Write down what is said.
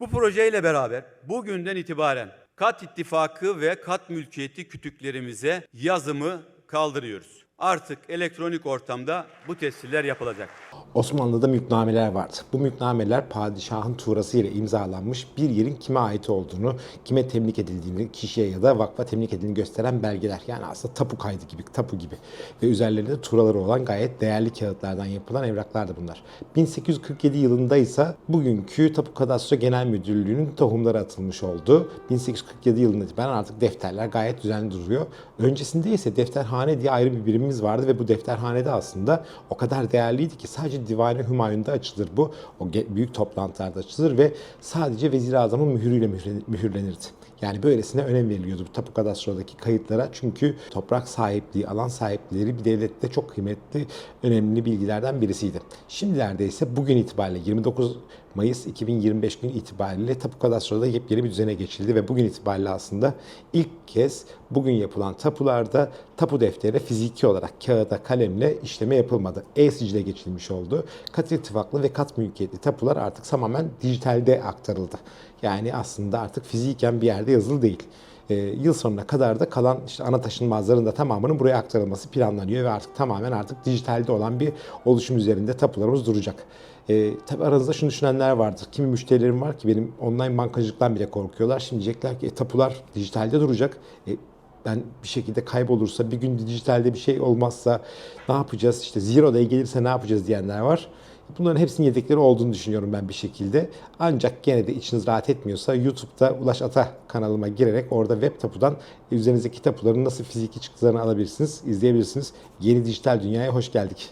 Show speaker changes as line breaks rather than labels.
Bu projeyle beraber bugünden itibaren kat ittifakı ve kat mülkiyeti kütüklerimize yazımı kaldırıyoruz. Artık elektronik ortamda bu tesciller yapılacak.
Osmanlı'da mülknameler vardı. Bu mülknameler padişahın tuğrası ile imzalanmış bir yerin kime ait olduğunu, kime temlik edildiğini, kişiye ya da vakfa temlik edildiğini gösteren belgeler. Yani aslında tapu kaydı gibi, tapu gibi. Ve üzerlerinde tuğraları olan gayet değerli kağıtlardan yapılan evraklardı bunlar. 1847 yılında ise bugünkü Tapu Kadastro Genel Müdürlüğü'nün tohumları atılmış oldu. 1847 yılında itibaren artık defterler gayet düzenli duruyor. Öncesinde ise defterhane diye ayrı bir birimimiz vardı ve bu defterhanede aslında o kadar değerliydi ki sadece Divan-ı Hümayun'da açılır bu. O büyük toplantılarda açılır ve sadece Vezir-i Azam'ın mühürüyle mühürlen- mühürlenirdi. Yani böylesine önem veriliyordu bu tapu kadastrodaki kayıtlara. Çünkü toprak sahipliği, alan sahipleri bir devlette çok kıymetli, önemli bilgilerden birisiydi. Şimdilerde ise bugün itibariyle 29 Mayıs 2025 günü itibariyle tapu kadastroda yepyeni bir düzene geçildi ve bugün itibariyle aslında ilk kez bugün yapılan tapularda tapu defteri fiziki olarak kağıda kalemle işleme yapılmadı. E-sicile geçilmiş oldu. Kat irtifaklı ve kat mülkiyetli tapular artık tamamen dijitalde aktarıldı. Yani aslında artık fiziken bir yerde yazılı değil. Ee, yıl sonuna kadar da kalan işte ana taşınmazların da tamamının buraya aktarılması planlanıyor ve artık tamamen artık dijitalde olan bir oluşum üzerinde tapularımız duracak. Ee, tabii aranızda şunu düşünenler vardır. Kimi müşterilerim var ki benim online bankacılıktan bile korkuyorlar. Şimdi diyecekler ki e, tapular dijitalde duracak. E, ben bir şekilde kaybolursa, bir gün dijitalde bir şey olmazsa ne yapacağız? İşte Zero Day gelirse ne yapacağız diyenler var. Bunların hepsinin yedekleri olduğunu düşünüyorum ben bir şekilde. Ancak gene de içiniz rahat etmiyorsa YouTube'da Ulaş Ata kanalıma girerek orada web tapudan üzerinizdeki tapuların nasıl fiziki çıktılarını alabilirsiniz, izleyebilirsiniz. Yeni dijital dünyaya hoş geldik.